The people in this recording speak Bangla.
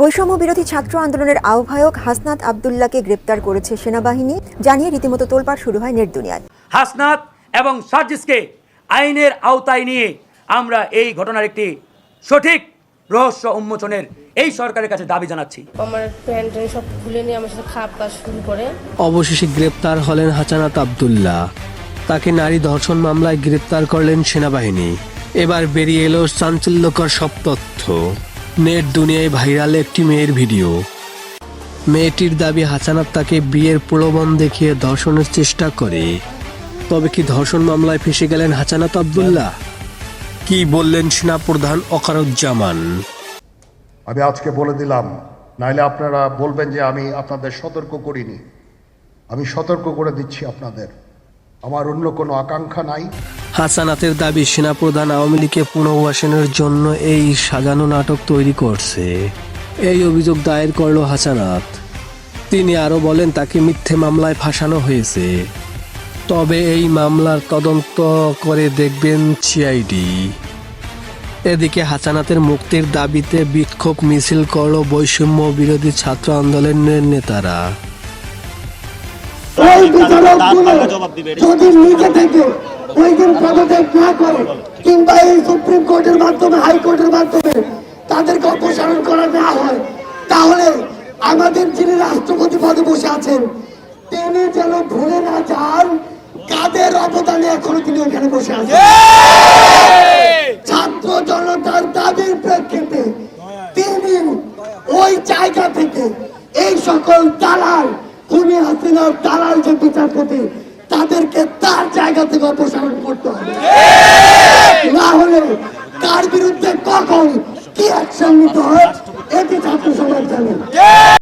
বৈষম্য বিরোধী ছাত্র আন্দোলনের আহ্বায়ক হাসনাত আবদুল্লাহকে গ্রেপ্তার করেছে সেনাবাহিনী। জানিয়ে রীতিমতো তোলপাড় শুরু হয় নেট দুনিয়ায়। হাসনাত এবং সার্জিসকে আইনের আওতায় নিয়ে আমরা এই ঘটনার একটি সঠিক রহস্য উন্মোচনের এই সরকারের কাছে দাবি জানাচ্ছি। আমার প্যান্ট সব খুলে নিয়ে আমার সাথে খাপ কাজ শুরু করে। অবশেষে গ্রেপ্তার হলেন হাসানাত আবদুল্লাহ। তাকে নারী ধর্ষণ মামলায় গ্রেপ্তার করলেন সেনাবাহিনী। এবার বেরিয়ে এলো চাঞ্চল্যকর সব তথ্য। নেট দুনিয়ায় ভাইরাল একটি মেয়ের ভিডিও। মেয়েটির দাবি হাসানাত তাকে বিয়ের প্রলোভন দেখিয়ে ধর্ষণের চেষ্টা করে। তবে কি ধর্ষণ মামলায় ফেসে গেলেন হাসানাত আবদুল্লাহ? কি বললেন সেনাপ্রধান অকারুজ্জামান? আমি আজকে বলে দিলাম, নাইলে আপনারা বলবেন যে আমি আপনাদের সতর্ক করিনি। আমি সতর্ক করে দিচ্ছি আপনাদের। আমার অন্য কোনো আকাঙ্ক্ষা নাই। হাসানাতের দাবি, সেনাপ্রধান আওয়ামী লীগকে পুনর্বাসনের জন্য এই সাজানো নাটক তৈরি করছে। এই অভিযোগ দায়ের করল হাসানাত। তিনি আরও বলেন, তাকে মিথ্যে মামলায় ফাঁসানো হয়েছে। তবে এই মামলার তদন্ত করে দেখবেন সিআইডি। এদিকে হাসানাতের মুক্তির দাবিতে বিক্ষোভ মিছিল করল বৈষম্য বিরোধী ছাত্র আন্দোলনের নেতারা। নিজে থেকে ওই দিন পদত্যাগ না করে, কিংবা এই সুপ্রিম কোর্টের মাধ্যমে, হাইকোর্টের মাধ্যমে তাদেরকে অপসারণ করা না হয়, তাহলে আমাদের যিনি রাষ্ট্রপতি পদে বসে আছেন, তিনি যেন ভুলে না যান, কাদের অবদানে এখনও তিনি ওখানে বসে আছেন। ছাত্র জনতার দাবির প্রেক্ষিতে তিনি ওই জায়গা থেকে এই সকল দালাল, খুনি হাসিনার দালাল যে বিচারপতি কার বিরুদ্ধে কখন? কি অ্যাকশন হয়? এটি ছাত্র সমাজ জানে